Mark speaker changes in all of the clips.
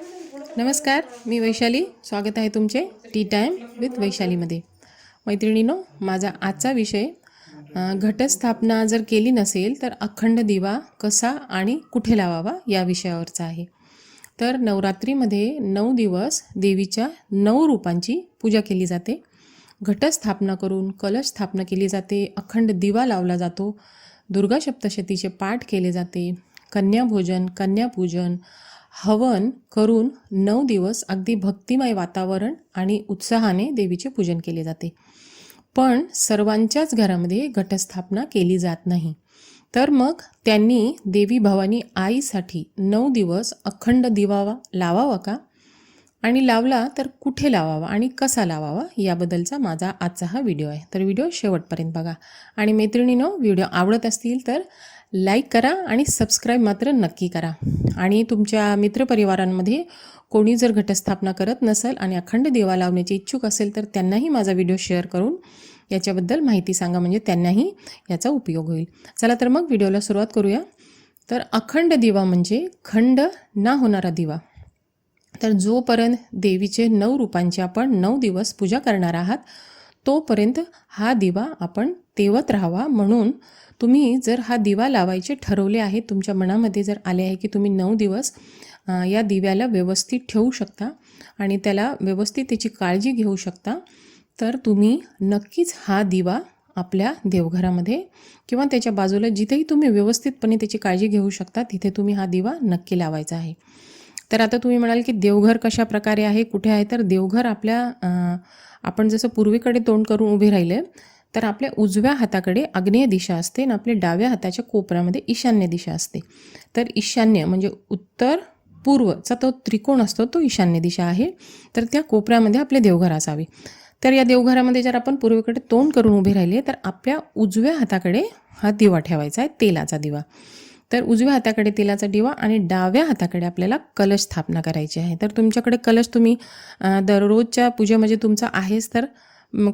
Speaker 1: नमस्कार मी वैशाली. स्वागत आहे तुमचे टी टाईम विथ वैशालीमध्ये. मैत्रिणीनो माझा आजचा विषय घटस्थापना जर केली नसेल तर अखंड दिवा कसा आणि कुठे लावावा या विषयावरचा आहे. तर नवरात्रीमध्ये नऊ दिवस देवीच्या नऊ रूपांची पूजा केली जाते. घटस्थापना करून कलश स्थापना केली जाते अखंड दिवा लावला जातो दुर्गा सप्तशतीचे पाठ केले जाते कन्याभोजन कन्यापूजन हवन करून नऊ दिवस अगदी भक्तिमय वातावरण आणि उत्साहाने देवीचे पूजन केले जाते. पण सर्वांच्याच घरामध्ये घटस्थापना केली जात नाही. तर मग त्यांनी देवी भवानी आईसाठी नऊ दिवस अखंड दिवावा लावावा का? आणि लावला तर कुठे लावावा आणि कसा लावावा याबद्दलचा माझा आजचा हा व्हिडिओ आहे. तर व्हिडिओ शेवटपर्यंत बघा. आणि मैत्रिणीनो व्हिडिओ आवडत असतील तर लाईक करा आणि सबस्क्राईब मात्र नक्की करा. आणि तुमच्या मित्रपरिवारांमध्ये कोणी जर घटस्थापना करत नसेल आणि अखंड दिवा लावण्याची इच्छुक असेल तर त्यांनाही माझा व्हिडिओ शेअर करून याच्याबद्दल माहिती सांगा म्हणजे त्यांनाही याचा उपयोग होईल. चला तर मग व्हिडिओला सुरुवात करूया. तर अखंड दिवा म्हणजे खंड ना होणारा दिवा. तर जोपर्यंत देवीचे नऊ रूपांची आपण नऊ दिवस पूजा करणार आहात तोपर्यंत हा दिवा आपण तेवत राहावा. म्हणून तुम्ही जर हा दिवा लावायचे ठरवले आहे तुमच्या मनामध्ये जर आले आहे की तुम्ही नऊ दिवस या दिव्याला व्यवस्थित ठेवू शकता आणि त्याला व्यवस्थित त्याची काळजी घेऊ शकता तर तुम्ही नक्कीच हा दिवा आपल्या देवघरामध्ये किंवा त्याच्या बाजूला जिथेही तुम्ही व्यवस्थितपणे त्याची काळजी घेऊ शकता तिथे तुम्ही हा दिवा नक्की लावायचा आहे. तर आता तुम्ही म्हणाल की देवघर कशा प्रकारे आहे कुठे आहे? तर देवघर आपल्या आपण जसं पूर्वीकडे तोंड करून उभे राहिले तर आपल्या उजव्या हाताकडे आग्नेय दिशा असते आणि आपल्या डाव्या हाताच्या कोपऱ्यामध्ये ईशान्य दिशा असते. तर ईशान्य म्हणजे उत्तर पूर्वचा तो त्रिकोण असतो तो ईशान्य दिशा आहे. तर त्या कोपऱ्यामध्ये आपले देवघर असावे. तर या देवघरामध्ये जर आपण पूर्वेकडे तोंड करून उभे राहिले तर आपल्या उजव्या हाताकडे हा दिवा ठेवायचा आहे तेलाचा दिवा. तर उजव्या हाताकडे तेलाचा दिवा आणि डाव्या हाताकडे आपल्याला कलश स्थापना करायची आहे. तर तुमच्याकडे कलश तुम्ही दररोजच्या पूजेमध्ये म्हणजे तुमचा आहेच तर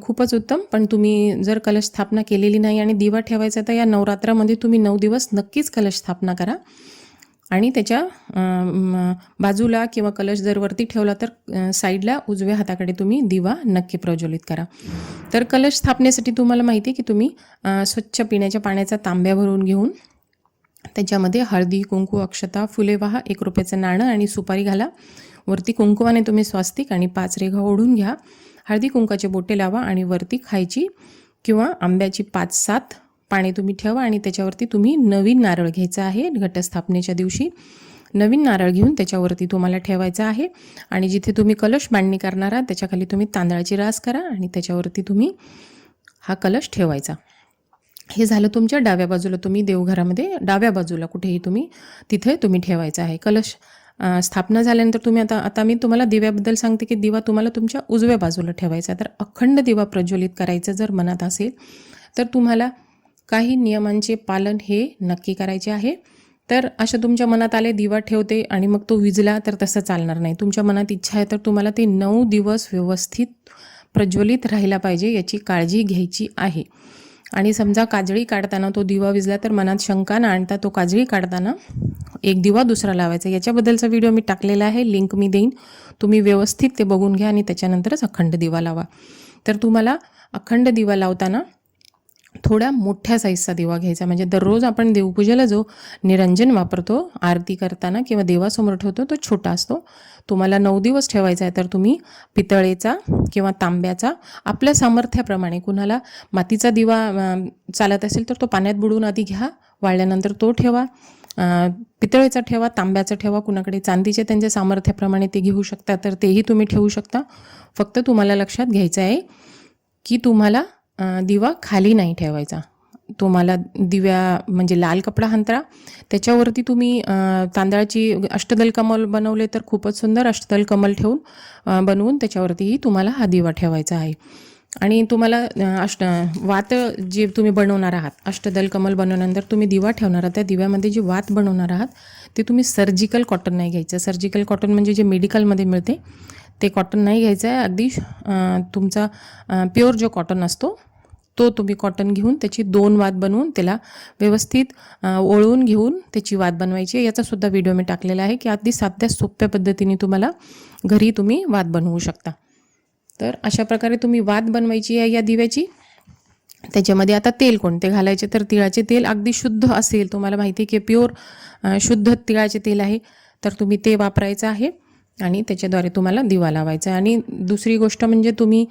Speaker 1: खूपच उत्तम. पण तुम्ही जर कलश स्थापना केलेली नाही आणि दिवा ठेवायचा तर या नवरात्रामध्ये तुम्ही नऊ दिवस नक्कीच कलश स्थापना करा. आणि त्याच्या बाजूला किंवा कलश जर वरती ठेवला तर साईडला उजव्या हाताकडे तुम्ही दिवा नक्की प्रज्वलित करा. तर कलश स्थापनेसाठी तुम्हाला माहिती आहे की तुम्ही स्वच्छ पिण्याच्या पाण्याचा तांब्या भरून घेऊन त्याच्यामध्ये हळदी कुंकू अक्षता फुले वाहा एक रुपयाचं नाणं आणि सुपारी घाला. वरती कुंकुवाने तुम्ही स्वास्तिक आणि पाच रेघा ओढून घ्या. हळदी कुंकाचे बोटे लावा आणि वरती खायची किंवा आंब्याची पाच सात पाने तुम्ही ठेवा आणि त्याच्यावरती तुम्ही नवीन नारळ घ्यायचा आहे घटस्थापनेच्या दिवशी. नवीन नारळ घेऊन त्याच्यावरती तुम्हाला ठेवायचं आहे आणि जिथे तुम्ही कलश मांडणी करणार आहात त्याच्याखाली तुम्ही तांदळाची रास करा आणि त्याच्यावरती तुम्ही हा कलश ठेवायचा. हे झालं तुमच्या डाव्या बाजूला तुम्ही देवघरामध्ये डाव्या बाजूला कुठेही तुम्ही तिथे तुम्ही ठेवायचं आहे. कलश स्थापना झाल्यानंतर तुम्ही आता आता मी तुम्हाला दिव्याबद्दल सांगते की दिवा तुम्हाला तुमच्या उजव्या बाजूला ठेवायचा आहे. तर अखंड दिवा प्रज्वलित करायचं जर मनात असेल तर तुम्हाला काही नियमांचे पालन हे नक्की करायचे आहे. तर अशा तुमच्या मनात आले दिवा ठेवते आणि मग तो विजला तर तसं चालणार नाही. तुमच्या मनात इच्छा आहे तर तुम्हाला ते नऊ दिवस व्यवस्थित प्रज्वलित राहिला पाहिजे याची काळजी घ्यायची आहे. आणि समजा काजळी काढताना तो दिवा विजला तर मनात शंका ना आणता तो काजळी काढताना एक दिवा दुसरा लावायचा. याच्याबद्दलचा व्हिडिओ मी टाकलेला आहे. लिंक मी देईन. तुम्ही व्यवस्थित ते बघून घ्या आणि त्याच्यानंतरच अखंड दिवा लावा. तर तुम्हाला अखंड दिवा लावताना थोड्या मोठ्या साईजचा दिवा घ्यायचा. म्हणजे दररोज आपण देवपूजेला जो निरंजन वापरतो आरती करताना किंवा देवासमोर ठेवतो तो छोटा असतो. तुम्हाला नऊ दिवस ठेवायचा आहे तर तुम्ही पितळेचा किंवा तांब्याचा आपल्या सामर्थ्याप्रमाणे कुणाला मातीचा दिवा चालत असेल तर तो पाण्यात बुडवून आधी घ्या वाळल्यानंतर तो ठेवा. पितळेचा ठेवा तांब्याचा ठेवा कुणाकडे चांदीचे त्यांच्या सामर्थ्याप्रमाणे ते घेऊ शकता तर तेही तुम्ही ठेवू शकता. फक्त तुम्हाला लक्षात घ्यायचं आहे की तुम्हाला दिवा खाली नाही ठेवायचा. तुम्हाला दिव्या म्हणजे लाल कपडा हंतरा. त्याच्यावरती तुम्ही तांदळाची अष्टदल कमल बनवले तर खूपच सुंदर अष्टदल कमल ठेवून बनवून त्याच्यावरतीही तुम्हाला हा दिवा ठेवायचा आहे. आणि तुम्हाला अष्ट वात जे तुम्ही बनवणार आहात अष्टदल कमल बनवल्यानंतर तुम्ही दिवा ठेवणार आहात त्या दिव्यामध्ये जे वात बनवणार आहात ते तुम्ही सर्जिकल कॉटन नाही घ्यायचं. सर्जिकल कॉटन म्हणजे जे मेडिकलमध्ये मिळते ते कॉटन नाही घ्यायचं आहे. अगदी तुमचा प्युअर जो कॉटन असतो तो तुम्ही कॉटन घेऊन त्याची दोन वात बनवून त्याला व्यवस्थित ओळवून घेऊन त्याची वात बनवायची याचासुद्धा व्हिडिओ मी टाकलेला आहे की अगदी साध्या सोप्या पद्धतीने तुम्हाला घरी तुम्ही वात बनवू शकता. तर अशा प्रकारे तुम्ही वात बनवायची आहे या दिव्याची. त्याच्यामध्ये आता तेल कोणते घालायचे? तर तिळाचे तेल अगदी शुद्ध असेल. तुम्हाला माहिती आहे की प्युअर शुद्ध तिळाचे तेल आहे. तर तुम्ही ते वापरायचं आहे आणि त्याच्याद्वारे तुम्हाला दिवा लावायचा आहे. आणि दुसरी गोष्ट म्हणजे तुम्ही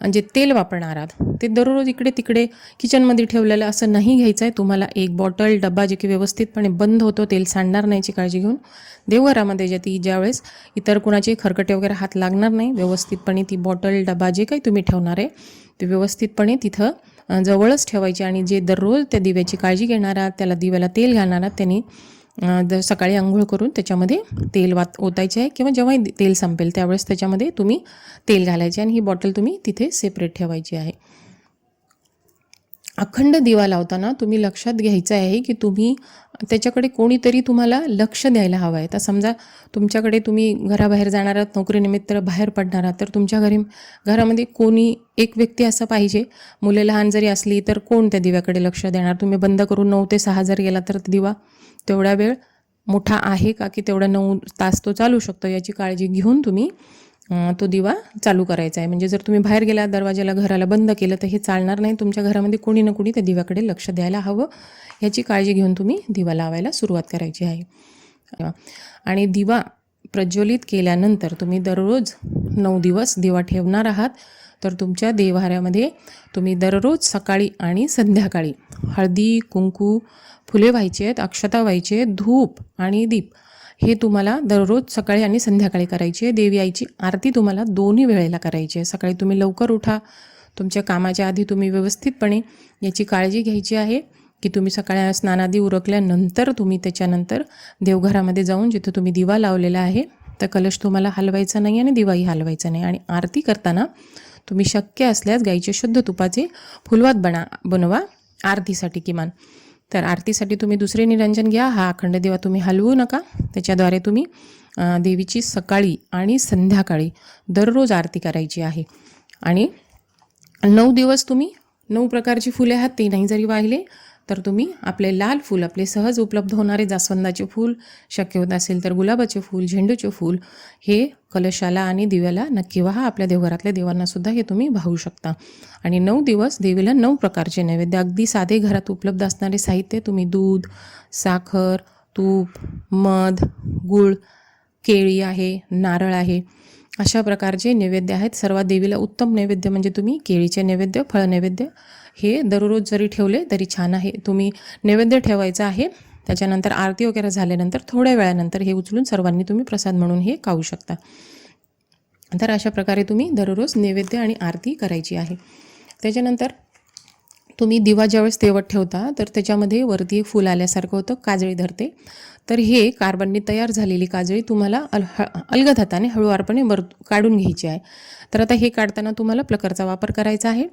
Speaker 1: जे तेल वापरणार आहात. ते दररोज इकडे तिकडे किचनमध्ये ठेवलेलं असं नाही घ्यायचं आहे तुम्हाला एक बॉटल डबा जे की व्यवस्थितपणे बंद होतो तेल सांडणार नाहीची काळजी घेऊन. देवघरामध्ये ज्या ती ज्यावेळेस इतर कुणाचे खरकटे वगैरे हात लागणार नाही व्यवस्थितपणे ती बॉटल डबा जे काही तुम्ही ठेवणार आहे ते व्यवस्थितपणे तिथं जवळच ठेवायचे. आणि जे दररोज त्या दिव्याची काळजी घेणार आहात त्याला दिव्याला तेल घालणार आहात त्यांनी जर सकाळी आंघोळ करून त्याच्यामध्ये तेल वात ओतायचे आहे किंवा जेव्हाही तेल संपेल त्यावेळेस त्याच्यामध्ये तुम्ही तेल घालायचे आणि ही बॉटल तुम्ही तिथे सेपरेट ठेवायची आहे. अखंड दिवा लावताना तुम्ही लक्षात घ्यायचं आहे की तुम्ही त्याच्याकडे कोणीतरी तुम्हाला लक्ष द्यायला हवं आहे. तर समजा तुमच्याकडे तुम्ही घराबाहेर जाणार आहात नोकरीनिमित्त बाहेर पडणार आहात तर तुमच्या घरी घरामध्ये कोणी एक व्यक्ती असं पाहिजे? मुले लहान जरी असली तर कोण त्या दिव्याकडे लक्ष देणार? तुम्ही बंद करून नऊ ते सहा जर गेला तर दिवा तेवढा वेळ मोठा आहे का? की तेवढा नऊ तास तो चालू शकतो याची काळजी घेऊन तुम्ही तो दिवा चालू करायचा आहे. म्हणजे जर तुम्ही बाहेर गेला दरवाजाला घराला बंद केलं तर हे चालणार नाही. तुमच्या घरामध्ये कोणी ना कोणी त्या दिव्याकडे लक्ष द्यायला हवं. ह्याची काळजी घेऊन तुम्ही दिवा लावायला सुरुवात करायची आहे. आणि दिवा प्रज्वलित केल्यानंतर तुम्ही दररोज नऊ दिवस दिवा ठेवणार आहात. तर तुमच्या देवाऱ्यामध्ये तुम्ही दररोज सकाळी आणि संध्याकाळी हळदी कुंकू फुले व्हायची आहेत अक्षता व्हायचे आहेत धूप आणि दीप हे तुम्हाला दररोज सकाळी आणि संध्याकाळी करायची आहे. देवी आईची आरती तुम्हाला दोन्ही वेळेला करायची आहे. सकाळी तुम्ही लवकर उठा. तुमच्या कामाच्या आधी तुम्ही व्यवस्थितपणे याची काळजी घ्यायची आहे की तुम्ही सकाळी स्नानादी उरकल्यानंतर तुम्ही त्याच्यानंतर देवघरामध्ये जाऊन जिथं तुम्ही दिवा लावलेला आहे तर कलश तुम्हाला हलवायचा नाही आणि दिवाही हलवायचा नाही. आणि आरती करताना तुम्ही शक्य असल्यास गाईचे शुद्ध तुपाचे फुलवात बना बनवा. आरतीसाठी किमान. तर आरतीसाठी तुम्ही दुसरे निरंजन घ्या. हा अखंड देवा तुम्ही हलवू नका. त्याच्याद्वारे तुम्ही देवीची सकाळी आणि संध्याकाळी दररोज आरती करायची आहे. आणि नऊ दिवस तुम्ही नऊ प्रकारची फुले आहात ते नाही जरी वाहिले तर तुम्ही आपले लाल फूल आपले सहज उपलब्ध होणारे जास्वंदाचे फूल शक्य होत असेल तर गुलाबाचे फूल झेंडूचे फूल हे कलशाला आणि दिव्याला नक्की व्हा. आपल्या देवघरातल्या देवांनासुद्धा हे तुम्ही वाहू शकता. आणि नऊ दिवस देवीला नऊ प्रकारचे नैवेद्य अगदी साधे घरात उपलब्ध असणारे साहित्य तुम्ही दूध साखर तूप मध गूळ केळी आहे नारळ आहे अशा प्रकारचे नैवेद्य आहेत. सर्वात देवीला उत्तम नैवेद्य म्हणजे तुम्ही केळीचे नैवेद्य फळ नैवेद्य हे दररोज जरी ठेवले तरी छान आहे. तुम्ही नैवेद्य ठेवायचं आहे. त्याच्यानंतर आरती वगैरे झाल्यानंतर थोड्या वेळानंतर हे उचलून सर्वांनी तुम्ही प्रसाद म्हणून हे खाऊ शकता. तर अशा प्रकारे तुम्ही दररोज नैवेद्य आणि आरती करायची आहे. त्याच्यानंतर तुम्ही दिवा ज्यावेळेस तेवत ठेवता तर त्याच्यामध्ये वरती एक फूल आल्यासारखं होतं काजळी धरते. तर हे कार्बनने तयार झालेली काजळी तुम्हाला अल ह अलगद हाताने हळूवारपणे वर काढून घ्यायची आहे. तर आता हे काढताना तुम्हाला प्लकरचा वापर करायचा आहे.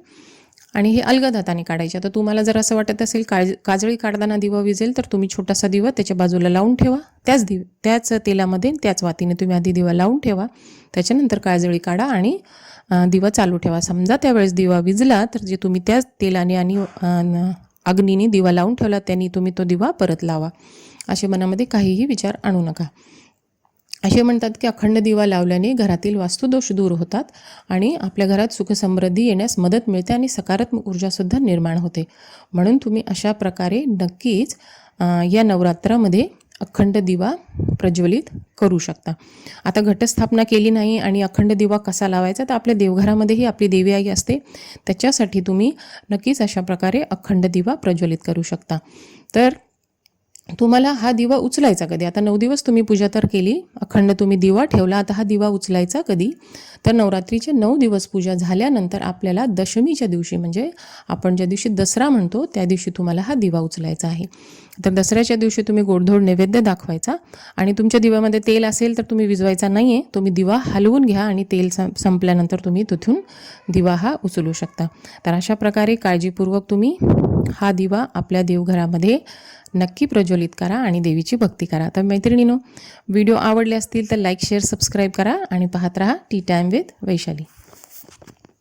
Speaker 1: आणि हे अलगद हाताने काढायचे. आता तुम्हाला जर असं वाटत असेल काज काजळी काढताना दिवा विजेल तर तुम्ही छोटासा दिवा त्याच्या बाजूला लावून ठेवा. त्याच दिव त्याच तेलामध्ये त्याच वातीने तुम्ही आधी दिवा लावून ठेवा. त्याच्यानंतर काजळी काढा आणि दिवा चालू ठेवा. समजा त्यावेळेस दिवा विजला तर जे तुम्ही त्याच तेलाने आणि अग्नीने दिवा लावून ठेवला त्यांनी तुम्ही तो दिवा परत लावा. असे मनामध्ये काहीही विचार आणू नका. असे म्हणतात की अखंड दिवा लावल्याने घरातील वास्तुदोष दूर होतात आणि आपल्या घरात सुखसमृद्धी येण्यास मदत मिळते आणि सकारात्मक ऊर्जासुद्धा निर्माण होते. म्हणून तुम्ही अशा प्रकारे नक्कीच या नवरात्रामध्ये अखंड दिवा प्रज्वलित करू शकता. आता घटस्थापना केली नाही आणि अखंड दिवा कसा लावायचा तर आपल्या देवघरामध्येही आपली देवी आई असते. त्याच्यासाठी तुम्ही नक्कीच अशा प्रकारे अखंड दिवा प्रज्वलित करू शकता. तर तुम्हाला हा दिवा उचलायचा कधी? आता नऊ दिवस तुम्ही पूजा तर केली अखंड तुम्ही दिवा ठेवला आता हा दिवा उचलायचा कधी? तर नवरात्रीचे नऊ दिवस पूजा झाल्यानंतर आपल्याला दशमीच्या दिवशी म्हणजे आपण ज्या दिवशी दसरा म्हणतो त्या दिवशी तुम्हाला हा दिवा उचलायचा आहे. तर दसऱ्याच्या दिवशी तुम्ही गोडधोड नैवेद्य दाखवायचा आणि तुमच्या दिव्यामध्ये तेल असेल तर तुम्ही विजवायचा नाही आहे तुम्ही दिवा हलवून घ्या आणि तेल संपल्यानंतर तुम्ही तिथून दिवा हा उचलू शकता. तर अशा प्रकारे काळजीपूर्वक तुम्ही हा दिवा आपल्या देवघरामध्ये नक्की प्रज्वलित करा आणि देवीची भक्ती करा. तर मैत्रिणीनो व्हिडिओ आवडले असतील तर लाईक शेअर सबस्क्राईब करा आणि पाहत राहा टी टाईम विथ वैशाली.